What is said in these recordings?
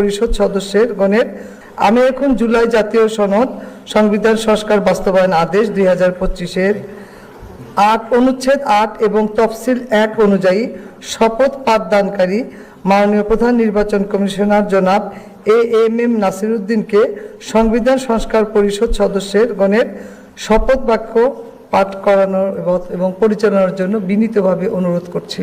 পরিষদ সদস্যের গণের আমি এখন জুলাই জাতীয় সনদ সংবিধান সংস্কার বাস্তবায়ন আদেশ দুই হাজার পঁচিশের আট অনুচ্ছেদ আট এবং তফসিল এক অনুযায়ী শপথ পাঠদানকারী মাননীয় প্রধান নির্বাচন কমিশনার জনাব এ এম এম নাসিরুদ্দিনকে সংবিধান সংস্কার পরিষদ সদস্যের গণের শপথ বাক্য পাঠ করানোর এবং পরিচালনার জন্য বিনীতভাবে অনুরোধ করছি।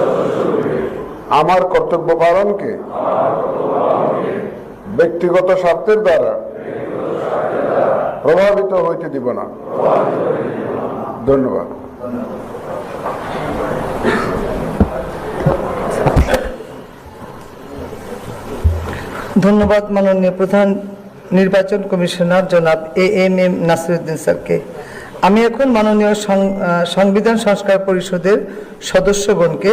আমার কর্তব্য পালনকে ব্যক্তিগত স্বার্থের দ্বারা প্রভাবিত হইতে দিব না। ধন্যবাদ। ধন্যবাদ মাননীয় প্রধান নির্বাচন কমিশনার জনাব এ এম এম নাসিরুদ্দিন স্যারকে। আমি এখন মাননীয় সংবিধান সংস্কার পরিষদের সদস্যগণকে